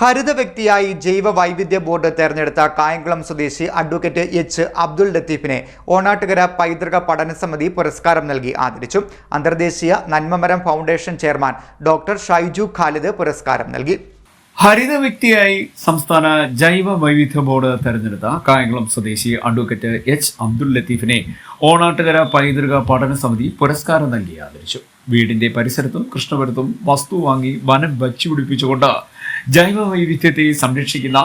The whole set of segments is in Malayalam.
ഹരിത വ്യക്തിയായി ജൈവ വൈവിധ്യ ബോർഡ് തെരഞ്ഞെടുത്ത കായംകുളം സ്വദേശി അഡ്വക്കേറ്റ് എച്ച് അബ്ദുൾ ലത്തീഫിനെ ഓണാട്ടുകര പൈതൃക പഠന സമിതി പുരസ്കാരം നൽകി ആദരിച്ചു. അന്തർദേശീയ Nanmamaram foundation chairman doctor Shaiju Khalid പുരസ്കാരം നൽകി. ഹരിത വ്യക്തിയായി സംസ്ഥാന ജൈവ വൈവിധ്യ ബോർഡ് തെരഞ്ഞെടുത്ത കായംകുളം സ്വദേശി അഡ്വക്കേറ്റ് എച്ച് അബ്ദുൾ ലത്തീഫിനെ ഓണാട്ടുകര പൈതൃക പഠന സമിതി പുരസ്കാരം നൽകി ആദരിച്ചു. വീടിന്റെ പരിസരത്തും കൃഷ്ണപുരത്തും വസ്തു വാങ്ങി വനം വച്ചുപിടിപ്പിച്ചുകൊണ്ട് ജൈവ വൈവിധ്യത്തെ സംരക്ഷിക്കുന്ന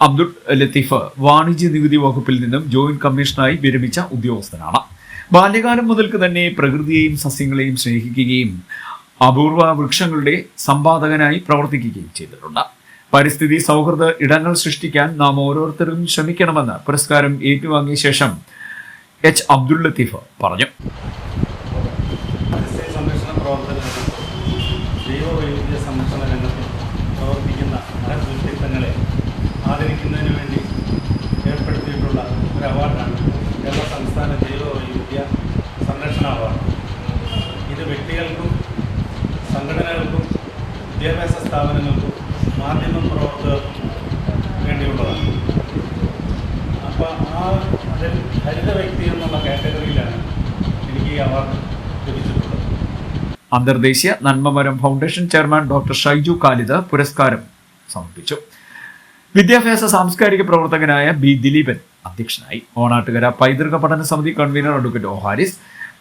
അബ്ദുൾ ലത്തീഫ് വാണിജ്യ നികുതി വകുപ്പിൽ നിന്നും ജോയിന്റ് കമ്മീഷണറായി വിരമിച്ച ഉദ്യോഗസ്ഥനാണ്. ബാല്യകാലം മുതൽക്ക് തന്നെ പ്രകൃതിയെയും സസ്യങ്ങളെയും സ്നേഹിക്കുകയും അപൂർവ വൃക്ഷങ്ങളുടെ സമ്പാദകനായി പ്രവർത്തിക്കുകയും ചെയ്തിട്ടുണ്ട്. പരിസ്ഥിതി സൗഹൃദ ഇടങ്ങൾ സൃഷ്ടിക്കാൻ നാം ഓരോരുത്തരും ശ്രമിക്കണമെന്ന് പുരസ്കാരം ഏറ്റുവാങ്ങിയ ശേഷം എച്ച് അബ്ദുൾ ലത്തീഫ് പറഞ്ഞു. പ്രവർത്തനത്തിൽ ജൈവവൈവിധ്യ സംരക്ഷണ രംഗത്ത് പ്രവർത്തിക്കുന്ന മഹത് വ്യക്തിത്വങ്ങളെ ആദരിക്കുന്നതിന് വേണ്ടി ഏർപ്പെടുത്തിയിട്ടുള്ള ഒരു അവാർഡാണ് കേരള സംസ്ഥാന ജൈവവൈവിധ്യ സംരക്ഷണ അവാർഡ്. ഇത് വ്യക്തികൾക്കും സംഘടനകൾക്കും വിദ്യാഭ്യാസ സ്ഥാപനങ്ങൾക്കും മാധ്യമ പ്രവർത്തകർക്കും വേണ്ടിയുള്ളതാണ്. അപ്പോൾ ആ അതിൽ ഹരിത വ്യക്തി എന്നുള്ള കാറ്റഗറിയിലാണ് എനിക്ക് ഈ അവാർഡ് അന്തർദേശീയ Nanmamaram foundation chairman doctor Shaiju Khalid പുരസ്കാരം സമർപ്പിച്ചു. വിദ്യാഭ്യാസ സാംസ്കാരിക പ്രവർത്തകനായ ബി ദിലീപൻ അധ്യക്ഷനായി. ഓണാട്ടുകര പൈതൃക പഠന സമിതി കൺവീനർ അഡ്വക്കേറ്റ് ഒ ഹാരിസ്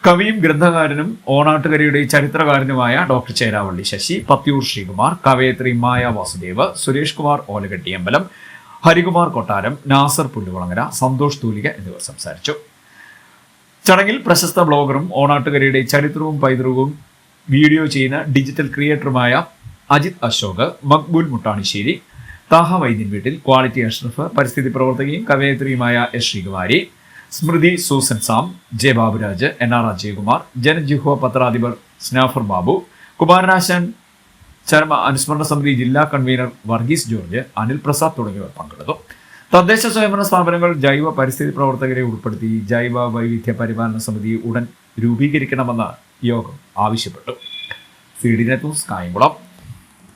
കവിയും ഗ്രന്ഥകാരനും ഓണാട്ടുകരയുടെ ചരിത്രകാരനുമായ ഡോക്ടർ ചേരാവള്ളി ശശി പത്യൂർ ശ്രീകുമാർ കവയത്രി മായ വാസുദേവ് സുരേഷ് കുമാർ ഓലകെട്ടിയമ്പലം ഹരികുമാർ കൊട്ടാരം നാസർ പുല്ലുകുളങ്ങര സന്തോഷ് തൂലിക എന്നിവർ സംസാരിച്ചു. ചടങ്ങിൽ പ്രശസ്ത ബ്ലോഗറും ഓണാട്ടുകരയുടെ ചരിത്രവും പൈതൃകവും വീഡിയോ ചെയ്യുന്ന ഡിജിറ്റൽ ക്രിയേറ്ററുമായ അജിത് അശോക് മക്ബൂൽ മുട്ടാണിശ്ശേരി താഹ വൈദ്യൻ വീട്ടിൽ ക്വാളിറ്റി അഷ്റഫ് പരിസ്ഥിതി പ്രവർത്തകയും കവയത്രിയുമായ S Sreekumari Smrithi Susan Sam J Baburaj N R Ajayakumar Janajihva പത്രാധിപർ സ്നാഫർ Babu Kumaranasan ചരമ അനുസ്മരണ സമിതി ജില്ലാ കൺവീനർ വർഗീസ് ജോർജ് അനിൽ പ്രസാദ് തുടങ്ങിയവർ പങ്കെടുത്തു. തദ്ദേശ സ്വയംഭരണ സ്ഥാപനങ്ങൾ ജൈവ പരിസ്ഥിതി പ്രവർത്തകരെ ഉൾപ്പെടുത്തി ജൈവ വൈവിധ്യ പരിപാലന സമിതി ഉടൻ രൂപീകരിക്കണമെന്ന് യോഗം ആവശ്യപ്പെട്ടു. C D net news Kayamkulam.